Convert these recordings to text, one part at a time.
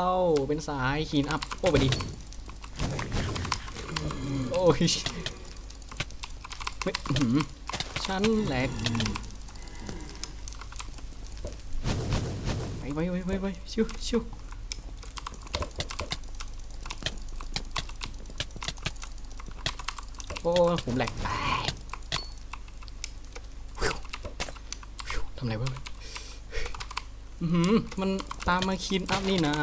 เล่าเป็นสายคีนอัพโอ้ไปดิโอ้ยไม่อื้อหือฉันแหลกไปไปไปไปไปชิวชิวโอ้ผมแหลกแตกทำไรวะมันตามมาคีนอัพนี่นะ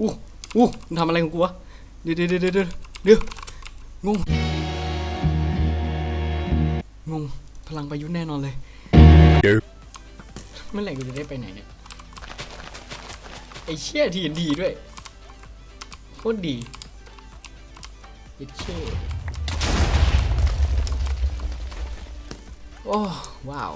อู้อู้มันทำอะไรของกูวะเดี๋ยวเดี๋ยวเดี๋ยวเดี๋ยวเดี๋ยวงง งง พลังประยุทธ์แน่นอนเลยเดี๋ยวเมื่อไหร่กูจะได้ไปไหนเนี่ย ไอเชี่ยทีนดีด้วย โคตรดีไอเชี่ยโอ้ ว้าว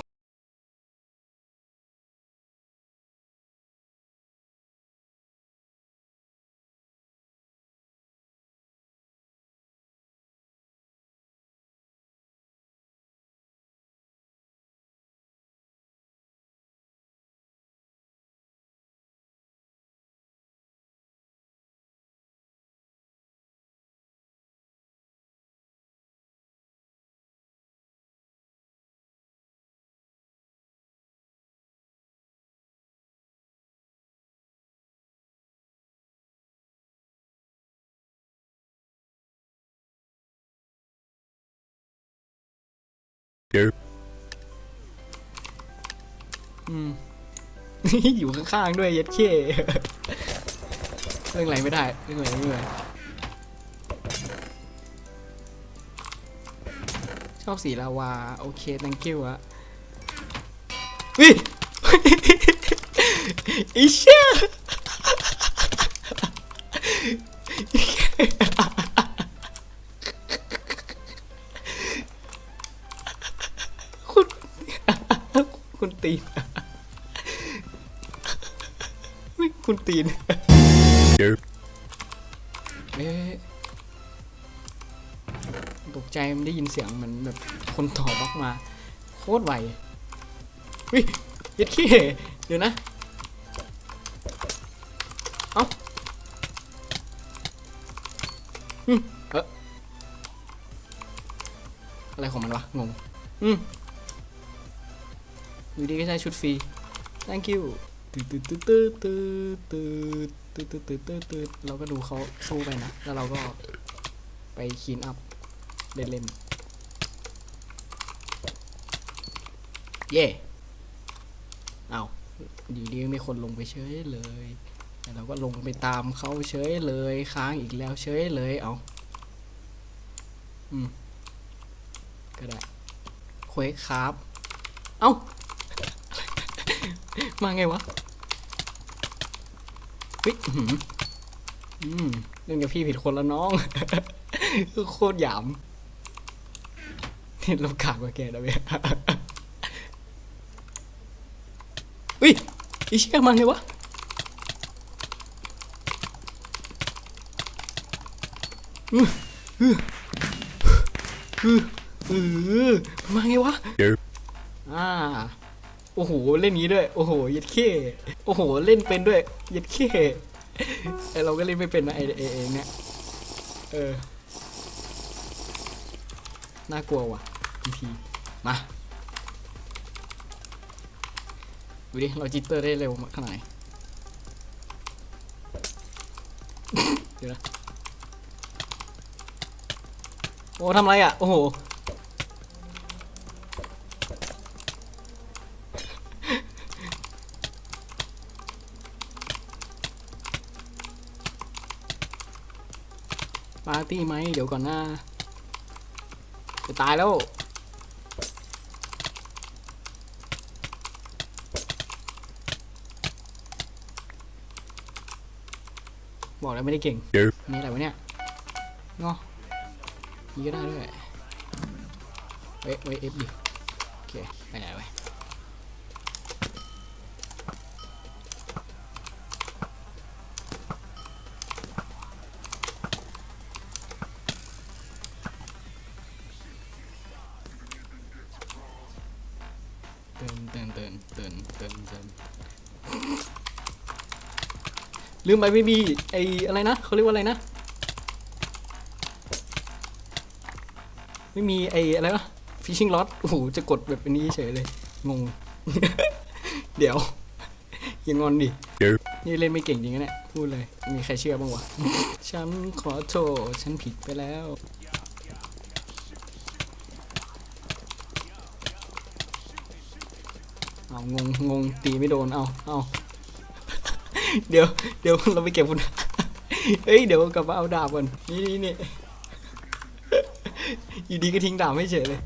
เดี๋ยวอืม อยู่ข้างๆด้วยเย็ดเคเรื่องอะไรไม่ได้เรื่องอะไรไม่ได้ชอบสีลาวา โอเค thank you อะวิอีเชี่ย คุณตีนไม่คุณตีนเดี๋ยวเอ๊ะตกใจมันได้ยินเสียงเหมือนแบบคนต่อบล็อกมา โคตรไววิยัดขี้เดี๋ยวนะ เอ้าอืมเอออะไรของมันวะ งง อืม อยู่ดีก็ใช้ชุดฟรี thank you ตืดตืดตืดตืดตืดตืดตืดตืดตืดตืดเราก็ดูเขาสู้ไปนะ แล้วเราก็ไปคีนอัพเล่นเล่นเย่เอาอยู่ดีมีคนลงไปเฉยเลยแต่เราก็ลงไปตามเขาเฉยเลยค้างอีกแล้วเฉยเลยเอาอืมก็ได้เควกครับ เอ้า มาไงวะเฮ้ยอื้อหืออืมเล่นกับพี่ผิดคนละน้อง โคตรหยามนี่เราขากกว่าแกนะเว้ยเฮ้ยอีเชี่ยมาไงวะอืออืออืออือมาไงวะเดี๋ยวอ่า โอ้โหเล่นงี้ด้วย โอ้โหย็ดเข้โอ้โหเล่นเป็นด้วยย็ดเข้ไอเราก็เล่นไม่เป็นนะไอเอเอเนี่ยเออน่ากลัวว่ะบางทีมาดูดิเราจิตเตอร์ได้เร็วขนาดไหนเดี๋ยวนะโอ้ทำไรอะ โอ้โห ปาร์ตี้ไหมเดี๋ยวก่อนหน้าจะตายแล้ว บอกแล้วไม่ได้เก่งเดี๋ยวนี่อะไรวะเนี่ยงอนี่ก็ได้ด้วยเว้ยเว้ยเอฟดิโอเคไปไหน ไปเตินเตินลืมไปไม่มีไออะไรนะเขาเรียกว่าอะไรนะ ไม่มีไออะไรวะ fishing rod โอ้โหจะกดแบบนี้เฉยเลย งง เดี๋ยวอย่างงอนดิ Derp. นี่เล่นไม่เก่งจริงนะเนี่ยพูดเลย มีใครเชื่อบ้างวะ ฉันขอโทษ ฉันผิดไปแล้ว เอางงงงตีไม่โดนเอาเอาเดี๋ยวเดี๋ยวเราไปเก็บคุณเฮ้ยเดี๋ยวกลับมาเอาดาบก่อนนี่นี่นี่อยู่ดีก็ทิ้งดาบไม่เฉยเลย